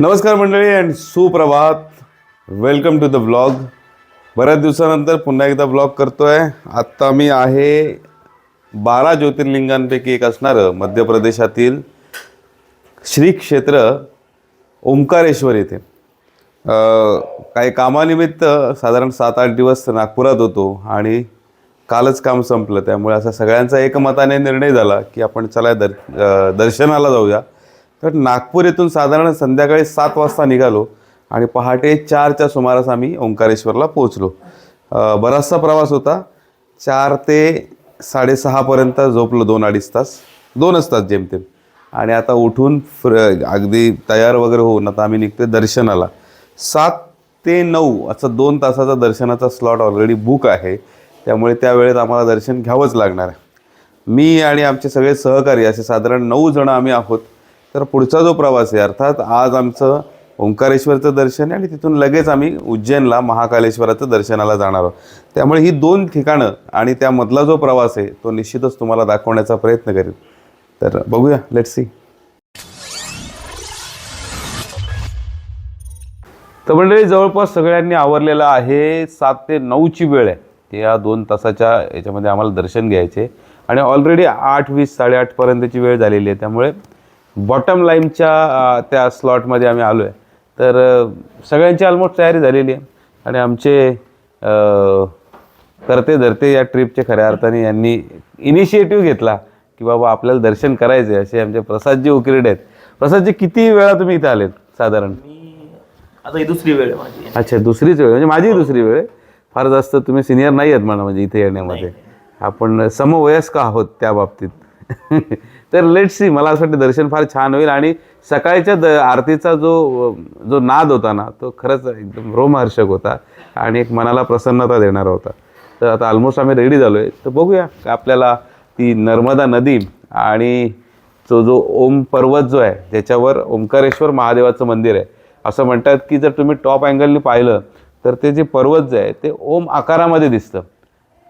नमस्कार मंडळी अँड सुप्रभात. वेलकम टू द ब्लॉग बऱ्याच दिवसानंतर पुन्हा एकदा ब्लॉग करतो आहे आत्ता मी आहे बारा ज्योतिर्लिंगांपैकी एक असणारं मध्य प्रदेशातील श्री क्षेत्र ओंकारेश्वर येथे. काही कामानिमित्त साधारण सात आठ दिवस नागपुरात होतो आणि कालच काम संपलं. त्यामुळे असा सगळ्यांचा एकमताने निर्णय झाला की आपण चला दर दर्शनाला जाऊया. तर नागपूर येथून साधारण संध्याकाळी सात वाजता निघालो आणि पहाटे चारच्या सुमारास आम्ही ओंकारेश्वरला पोहोचलो. बराचसा प्रवास होता. चार ते साडेसहापर्यंत झोपलो दोन अडीच तास दोनच तास जेमतेम. आणि आता उठून फ्र अगदी तयार वगैरे होऊन आता आम्ही निघतोय दर्शनाला. सात ते नऊ असं दोन तासाचा दर्शनाचा स्लॉट ऑलरेडी बुक आहे. त्यामुळे त्या वेळेत आम्हाला दर्शन घ्यावंच लागणार आहे. मी आणि आमचे सगळे सहकारी असे साधारण नऊ जण आम्ही आहोत. तर पुढचा जो प्रवास आहे अर्थात आज आमचं ओंकारेश्वरचं दर्शन आहे आणि तिथून लगेच आम्ही उज्जैनला महाकालेश्वराचं दर्शनाला जाणार आहोत. त्यामुळे ही दोन ठिकाणं आणि त्यामधला जो प्रवास आहे तो निश्चितच तुम्हाला दाखवण्याचा प्रयत्न करेल तर बघूया लेट सी तर मंडळी जवळपास सगळ्यांनी आवरलेलं आहे सात ते नऊची वेळ आहे. या दोन तासाच्या याच्यामध्ये आम्हाला दर्शन घ्यायचे आणि ऑलरेडी आठ वीस साडेआठपर्यंतची वेळ झालेली आहे. त्यामुळे बॉटम लाईनच्या त्या स्लॉटमध्ये आम्ही आलो आहे तर सगळ्यांची ऑलमोस्ट तयारी झालेली आहे. आणि आमचे करते धरते या ट्रिपचे खऱ्या अर्थाने यांनी इनिशिएटिव्ह घेतला की बाबा आपल्याला दर्शन करायचे असे आमचे प्रसादजी उकिरडे आहेत. प्रसादजी किती वेळा तुम्ही इथे आलेत साधारण? आता ही दुसरी वेळ आहे माझी. अच्छा दुसरीच वेळ म्हणजे माझी दुसरी वेळ आहे. फार जास्त तुम्ही सिनियर नाही आहेत म्हणा म्हणजे इथे येण्यामध्ये. आपण समवयस्क आहोत त्या बाबतीत. तर लेट सी मला असं वाटतं दर्शन फार छान होईल. आणि सकाळच्या द आरतीचा जो जो नाद होता ना तो खरंच एकदम रोमहर्षक होता आणि एक मनाला प्रसन्नता देणारा होता. तर आता ऑलमोस्ट आम्ही रेडी झालो आहे तर बघूया का आपल्याला ती नर्मदा नदी आणि तो जो ओम पर्वत जो आहे ज्याच्यावर ओंकारेश्वर महादेवाचं मंदिर आहे असं म्हणतात की जर तुम्ही टॉप अँगलनी पाहिलं तर ते जे पर्वत जे आहे ते ओम आकारामध्ये दिसतं.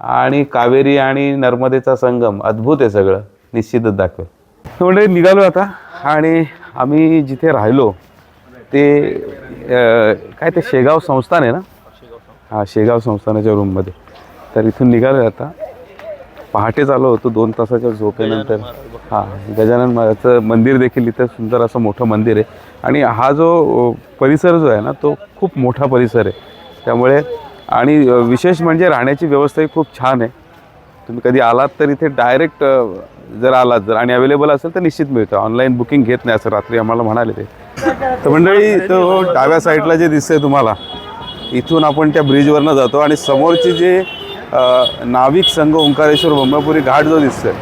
आणि कावेरी आणि नर्मदेचा संगम अद्भुत आहे सगळं. निश्चितच दाखवेल. म्हणजे निघालो आता. आणि आम्ही जिथे राहिलो ते काय ते शेगाव संस्थान आहे ना? हां शेगाव संस्थानाच्या रूममध्ये तर इथून निघालो आता. पहाटेच आलो होतो दोन तासाच्या झोपेनंतर. हां गजानन महाराजचं मंदिर देखील इथं सुंदर असं मोठं मंदिर आहे. आणि हा जो परिसर जो आहे ना तो खूप मोठा परिसर आहे. त्यामुळे आणि विशेष म्हणजे राहण्याची व्यवस्थाही खूप छान आहे. तुम्ही कधी आलात तर इथे डायरेक्ट जर आलात जर आणि अवेलेबल असेल तर निश्चित मिळतं. ऑनलाईन बुकिंग घेत नाही असं रात्री आम्हाला म्हणाले ते. तर मंडळी तो डाव्या साईडला जे दिसतंय तुम्हाला इथून आपण त्या ब्रिजवरनं जातो आणि समोरची जे नाविक संघ ओंकारेश्वर ब्रह्मपुरी घाट जो दिसतोय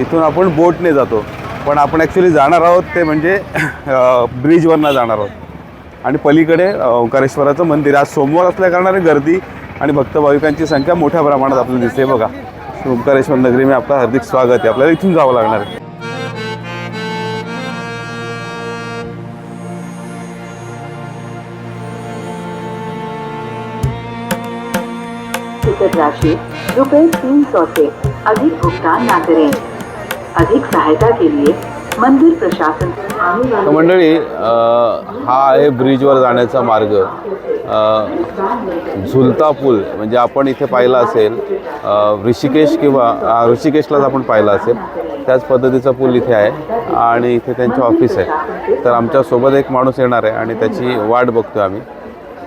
इथून आपण बोटने जातो. पण आपण ॲक्च्युली जाणार आहोत ते म्हणजे ब्रिजवरनं जाणार आहोत. आणि पलीकडे ओंकारेश्वराचं मंदिर. आज सोमवार असल्या कारणाने गर्दी आणि भक्त भाविकांची संख्या मोठ्या प्रमाणात आपल्याला दिसते. बघा. ओंकारेश्वर नगरी में आपलं हार्दिक स्वागत आहे आपल्याला इथून जावं लागणार आहे. टिकट राशि रुपए तीन सौ से अधिक भुगतान न करें। अधिक सहायता के लिए मंदिर प्रशासन मंडळी हा आहे ब्रिजवर जाण्याचा मार्ग. झुलता पूल म्हणजे आपण इथे पाहिला असेल ऋषिकेश किंवा ऋषिकेशलाच आपण पाहिला असेल त्याच पद्धतीचा पूल इथे आहे आणि इथे त्यांचे ऑफिस आहे. तर आमच्यासोबत एक माणूस येणार आहे आणि त्याची वाट बघतोय आम्ही.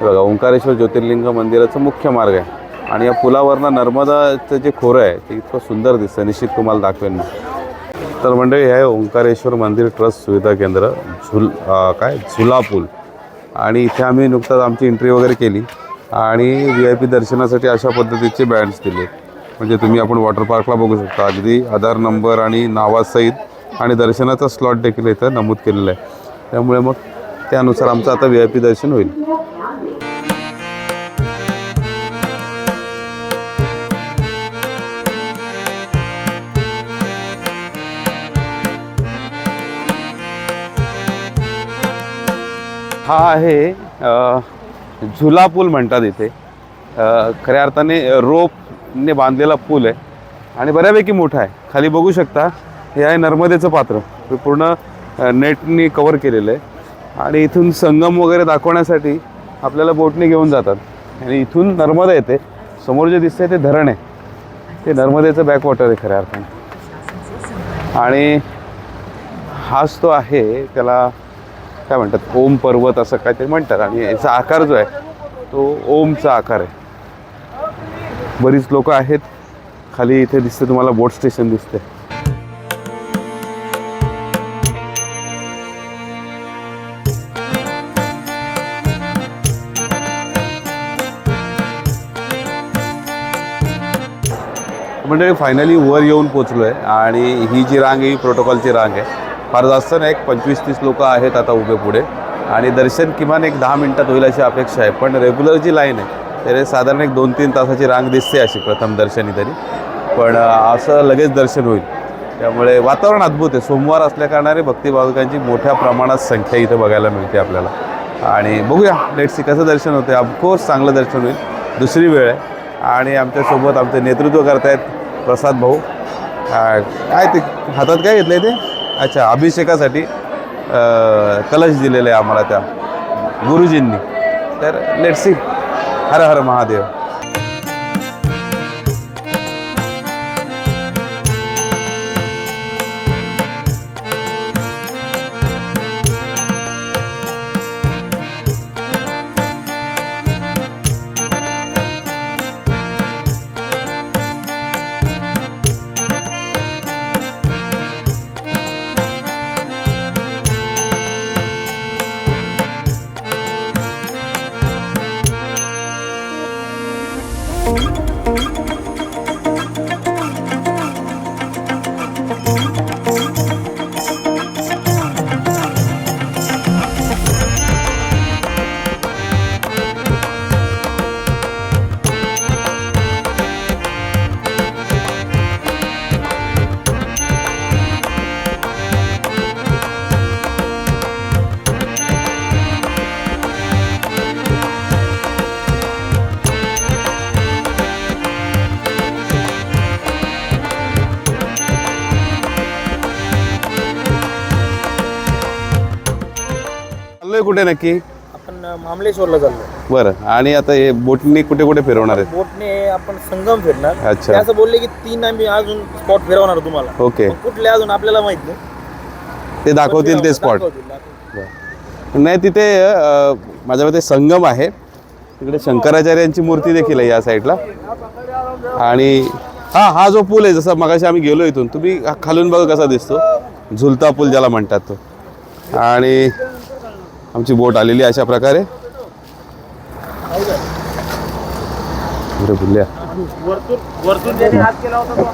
बघा ओंकारेश्वर ज्योतिर्लिंग मंदिराचा मुख्य मार्ग आहे. आणि या पुलावरनं नर्मदाचं जे खोरं आहे ते इतकं सुंदर दिसतं निश्चित तुम्हाला दाखवेन मी. तर मंडळी हे ओंकारेश्वर मंदिर ट्रस्ट सुविधा केंद्र झुल काय? झुला पूल. आणि इथे आम्ही नुकताच आमची एंट्री वगैरे केली आणि व्ही आय पी दर्शनासाठी अशा पद्धतीचे बँड्स दिले. म्हणजे तुम्ही आपण वॉटर पार्कला बघू शकता. अगदी आधार नंबर आणि नावासहित आणि दर्शनाचा स्लॉट देखील इथं नमूद केलेला आहे. त्यामुळे मग त्यानुसार आमचं आता व्ही आय पी दर्शन होईल. हा आहे झुला पूल म्हणतात इथे. खऱ्या अर्थाने रोपने बांधलेला पूल आहे आणि बऱ्यापैकी मोठा आहे. खाली बघू शकता हे आहे नर्मदेचं पात्र. हे पूर्ण नेटनी कवर केलेलं आहे. आणि इथून संगम वगैरे दाखवण्यासाठी आपल्याला बोटने घेऊन जातात. आणि इथून नर्मदा येते. समोर जे दिसतंय ते धरण आहे. ते नर्मदेचं बॅकवॉटर आहे खऱ्या अर्थाने. आणि हाच तो आहे त्याला काय म्हणतात ओम पर्वत असं काहीतरी म्हणतात. आणि याचा आकार जो आहे तो ओमचा आकार आहे. बरीच लोक आहेत खाली इथे दिसते तुम्हाला बोट स्टेशन दिसते म्हणजे फायनली वर येऊन पोचलो आहे आणि ही जी रांग आहे ही प्रोटोकॉलची रांग आहे. फार जास्त नाही एक पंचवीस तीस लोक आहेत आता उभे पुढे. आणि दर्शन किमान एक दहा मिनटात होईल अशी अपेक्षा आहे. पण रेग्युलर जी लाईन आहे तर साधारण एक दोन तीन तासाची रांग दिसते अशी प्रथम दर्शनी तरी. पण असं लगेच दर्शन होईल. त्यामुळे वातावरण अद्भुत आहे. सोमवार असल्याकारणाने भक्ती भाविकांची मोठ्या प्रमाणात संख्या इथं बघायला मिळते आपल्याला. आणि बघूया लेट्स कसं दर्शन होते ऑफकोर्स चांगलं दर्शन होईल. दुसरी वेळ आहे. आणि आमच्यासोबत आमचे नेतृत्व करतायत प्रसाद भाऊ. काय ते हातात काय घेतलं आहे ते? अच्छा अभिषेकासाठी कलश दिलेले आहे आम्हाला त्या गुरुजींनी. तर लेट सी हर हर महादेव. कुठे नक्की? आपण मामलेश्वरला चाललो. बरं. आणि आता हे बोटनी कुठे कुठे फिरवणार आहेत? बोटने आपण संगम फिरणार. अच्छा. ते असं बोलले की तीन आम्ही अजून स्पॉट फिरवणार तुम्हाला. ओके. मग कुठले अजून आपल्याला माहीत नाही. ते दाखवतील ते स्पॉट दाखवतील, दाखवतील. नाही तिथे अ, माझ्या मते संगम आहे. तिकडे शंकराचार्यांची मूर्ती देखील आहे या साईडला आणि हा हा जो पूल आहे जसा मगाशी आम्ही गेलो इथून तुम्ही हा खालून बघा कसा दिसतो. झुलता पूल ज्याला म्हणतात तो. आणि आमची बोट आलेली अशा प्रकारे.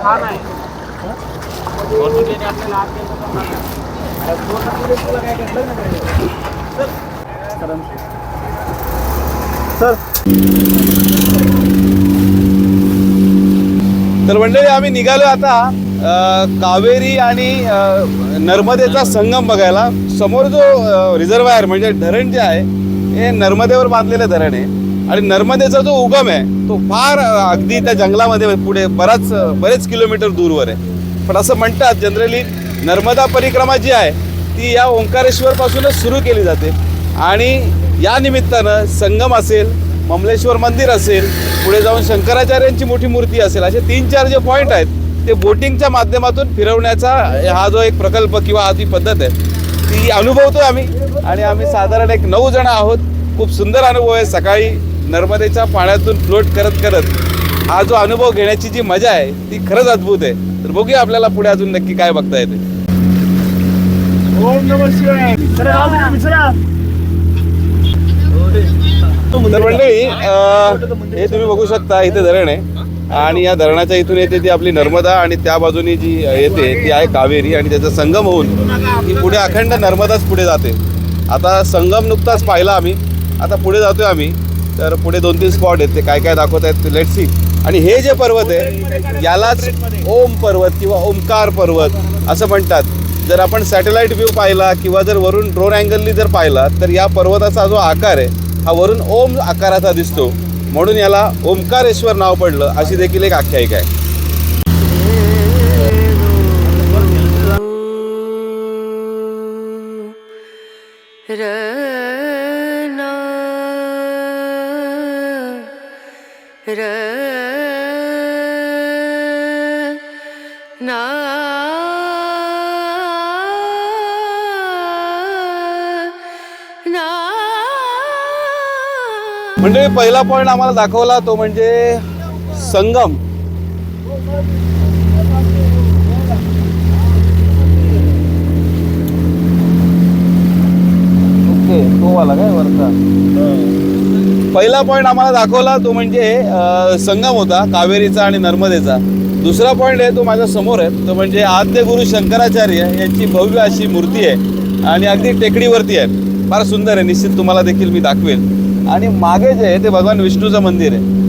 हा हा. तर मंडळी आम्ही निघालो आता. कावेरी आणि नर्मदेचा संगम बघायला समोर जो रिझर्वायर म्हणजे धरण जे आहे हे नर्मदेवर बांधलेलं धरण आहे. आणि नर्मदेचा जो उगम आहे तो फार अगदी त्या जंगलामध्ये पुढे बराच बरेच किलोमीटर दूरवर आहे. पण असं म्हणतात जनरली नर्मदा परिक्रमा जी आहे ती या ओंकारेश्वरपासूनच सुरू केली जाते. आणि या निमित्तानं संगम असेल ममलेश्वर मंदिर असेल पुढे जाऊन शंकराचार्यांची मोठी मूर्ती असेल असे तीन चार जे पॉईंट आहेत ते बोटिंगच्या माध्यमातून फिरवण्याचा हा जो एक प्रकल्प किंवा हा जी पद्धत आहे ती अनुभवतोय आम्ही. आणि आम्ही साधारण एक नऊ जण आहोत. खूप सुंदर अनुभव आहे. सकाळी नर्मदेच्या पाण्यातून फ्लोट करत करत हा जो अनुभव घेण्याची जी मजा आहे ती खरंच अद्भुत आहे. तर बघूया आपल्याला पुढे अजून नक्की काय बघता येते. तर मंडळी हे तुम्ही बघू शकता इथे धरण आहे. आणि या धरणाच्या इथून येते ती आपली नर्मदा आणि त्या बाजूनी जी येते ती आहे कावेरी आणि त्याचा संगम होऊन ती पुढे अखंड नर्मदाच पुढे जाते. आता संगम नुकताच पाहिला आम्ही. आता पुढे जातोय आम्ही. तर पुढे दोन तीन स्पॉट आहेत. ते काय काय दाखवत आहेत लेट सी आणि हे जे पर्वत आहे यालाच ओम पर्वत किंवा ओमकार पर्वत असं म्हणतात. जर आपण सॅटेलाइट व्ह्यू पाहिला किंवा जर वरून ड्रोन अँगलनी जर पाहिला तर या पर्वताचा जो आकार आहे हा वरून ओम आकाराचा दिसतो. म्हणून याला ओंकारेश्वर नाव पडलं अशी देखील एक आख्यायिका आहे. म्हणजे पहिला पॉईंट आम्हाला दाखवला तो म्हणजे संगम. ओके तो वाला काय वरचा? पहिला पॉईंट आम्हाला दाखवला तो म्हणजे संगम होता कावेरीचा आणि नर्मदेचा. दुसरा पॉईंट आहे तो माझ्यासमोर आहे तो म्हणजे आद्य गुरु शंकराचार्य यांची भव्य अशी मूर्ती आहे आणि अगदी टेकडीवरती आहे. फार सुंदर आहे निश्चित तुम्हाला देखील मी दाखवेल. आणि मागे जे आहे ते भगवान विष्णूचं मंदिर आहे.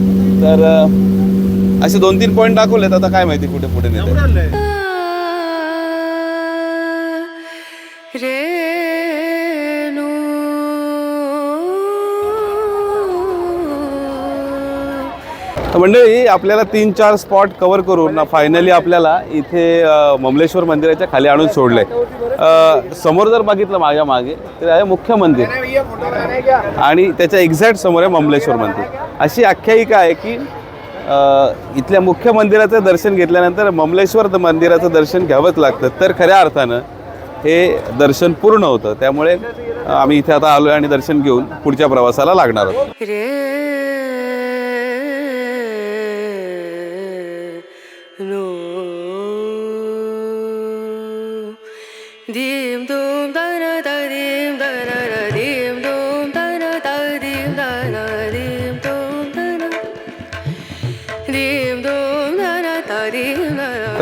तर असे दोन तीन पॉईंट दाखवलेत आता काय माहिती कुठे पुढे नेते तर मंडळी आपल्याला तीन चार स्पॉट कव्हर करून फायनली आपल्याला इथे ममलेश्वर मंदिराच्या खाली आणून सोडलंय. समोर जर बघितलं माझ्या मागे तर आहे मुख्य मंदिर. आणि त्याच्या एक्झॅक्ट समोर आहे ममलेश्वर मंदिर. अशी आख्यायिका आहे की इथल्या मुख्य मंदिराचं दर्शन घेतल्यानंतर ममलेश्वर मंदिराचं दर्शन घ्यावंच लागतं. तर खऱ्या अर्थानं हे दर्शन पूर्ण होतं. त्यामुळे आम्ही इथे आता आलो आणि दर्शन घेऊन पुढच्या प्रवासाला लागणार आहोत.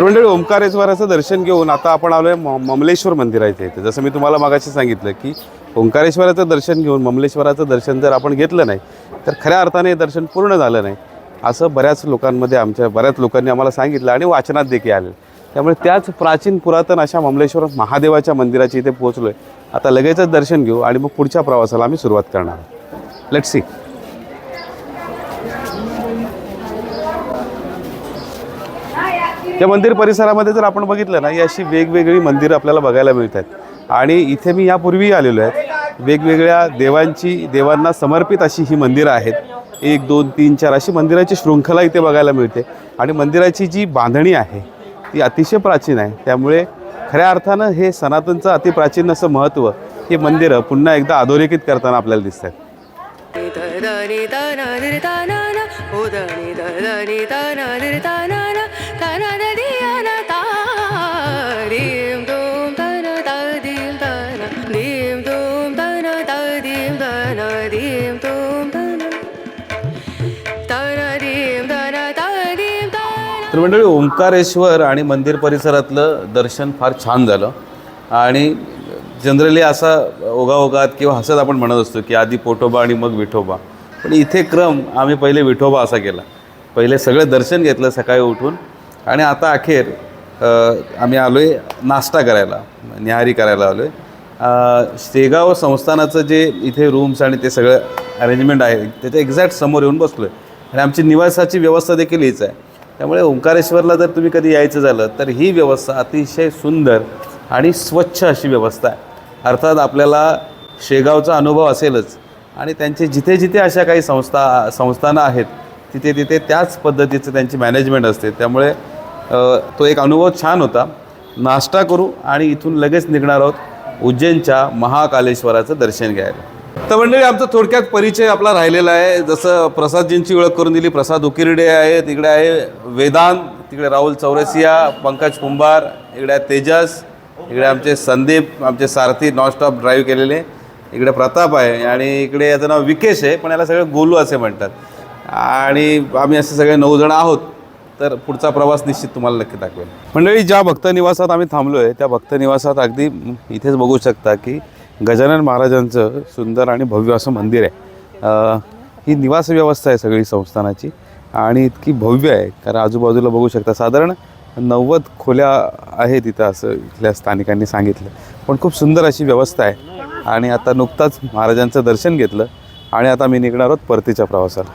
तर मंडळी ओंकारेश्वराचं दर्शन घेऊन आता आपण आलो म- ममलेश्वर मंदिराच्या इथे जसं मी तुम्हाला मागाशी सांगितलं की ओंकारेश्वराचं दर्शन घेऊन ममलेश्वराचं दर्शन जर आपण घेतलं नाही तर खऱ्या अर्थाने हे दर्शन पूर्ण झालं नाही. असं बऱ्याच लोकांमध्ये आमच्या बऱ्याच लोकांनी आम्हाला सांगितलं आणि वाचनात देखील आलं त्यामुळे त्याच प्राचीन पुरातन अशा ममलेश्वर महादेवाच्या मंदिराची इथे पोहोचलो आहे आता लगेचच दर्शन घेऊ आणि मग पुढच्या प्रवासाला आम्ही सुरुवात करणार आहोत. लेट सी या मंदिर परिसरामध्ये जर आपण बघितलं ना ही अशी वेगवेगळी मंदिरं आपल्याला बघायला मिळत आहेत आणि इथे मी यापूर्वीही आलेलो आहे वेगवेगळ्या देवांची देवांना समर्पित अशी ही मंदिरं आहेत एक दोन तीन चार अशी मंदिराची शृंखला इथे बघायला मिळते आणि मंदिराची जी बांधणी आहे ती अतिशय प्राचीन आहे त्यामुळे खऱ्या अर्थानं हे सनातनचं अतिप्राचीन असं महत्त्व हे मंदिरं पुन्हा एकदा अधोरेखित करताना आपल्याला दिसत आहेत तर मंडळी ओंकारेश्वर आणि मंदिर परिसरातलं दर्शन फार छान झालं. आणि जनरली असा ओघाओघात किंवा हसत आपण म्हणत असतो की आधी पोटोबा आणि मग विठोबा. पण इथे क्रम आम्ही पहिले विठोबा असा केला. पहिले सगळं दर्शन घेतलं सकाळी उठून. आणि आता अखेर आम्ही आलो आहे नाश्ता करायला न्याहारी करायला आलो आहे शेगाव संस्थानाचं जे इथे रूम्स आणि ते सगळं अरेंजमेंट आहे त्याच्या एक्झॅक्ट समोर येऊन बसलो आहे आणि आमची निवासाची व्यवस्था देखील हीच आहे. त्यामुळे ओंकारेश्वरला जर तुम्ही कधी यायचं झालं तर ही व्यवस्था अतिशय सुंदर आणि स्वच्छ अशी व्यवस्था आहे. अर्थात आपल्याला शेगावचा अनुभव असेलच आणि त्यांचे जिथे जिथे अशा काही संस्था संस्थानं आहेत तिथे तिथे त्याच पद्धतीचं त्यांची मॅनेजमेंट असते. त्यामुळे तो एक अनुभव छान होता. नाश्ता करू आणि इथून लगेच निघणार आहोत उज्जैनच्या महाकालेश्वराचं दर्शन घ्यायला. तर मंडळी आमचा थोडक्यात परिचय आपला राहिलेला आहे. जसं प्रसादजींची ओळख करून दिली प्रसाद उकिरडे आहे तिकडे आहे वेदांत तिकडे राहुल चौरसिया पंकज कुंभार इकडे आहे तेजस इकडे आमचे संदीप आमचे सारथी नॉनस्टॉप ड्राईव्ह केलेले. इकडे प्रताप आहे आणि इकडे याचं नाव विकेश आहे पण याला सगळं गोलू असे म्हणतात. आणि आम्ही असे सगळे नऊ जण आहोत तर पुढचा प्रवास निश्चित तुम्हाला नक्की दाखवेल मंडळी ज्या भक्त निवासात आम्ही थांबलो आहे त्या भक्त निवासात अगदी इथेच बघू शकता की गजानन महाराजांचं सुंदर आणि भव्य असं मंदिर आहे. ही निवास व्यवस्था आहे सगळी संस्थानाची आणि इतकी भव्य आहे. कारण आजूबाजूला बघू शकता साधारण नव्वद खोल्या आहेत इथं असं इथल्या स्थानिकांनी सांगितलं. पण खूप सुंदर अशी व्यवस्था आहे. आणि आता नुकताच महाराजांचं दर्शन घेतलं आणि आता मी निघणार आहोत परतीच्या प्रवासाला.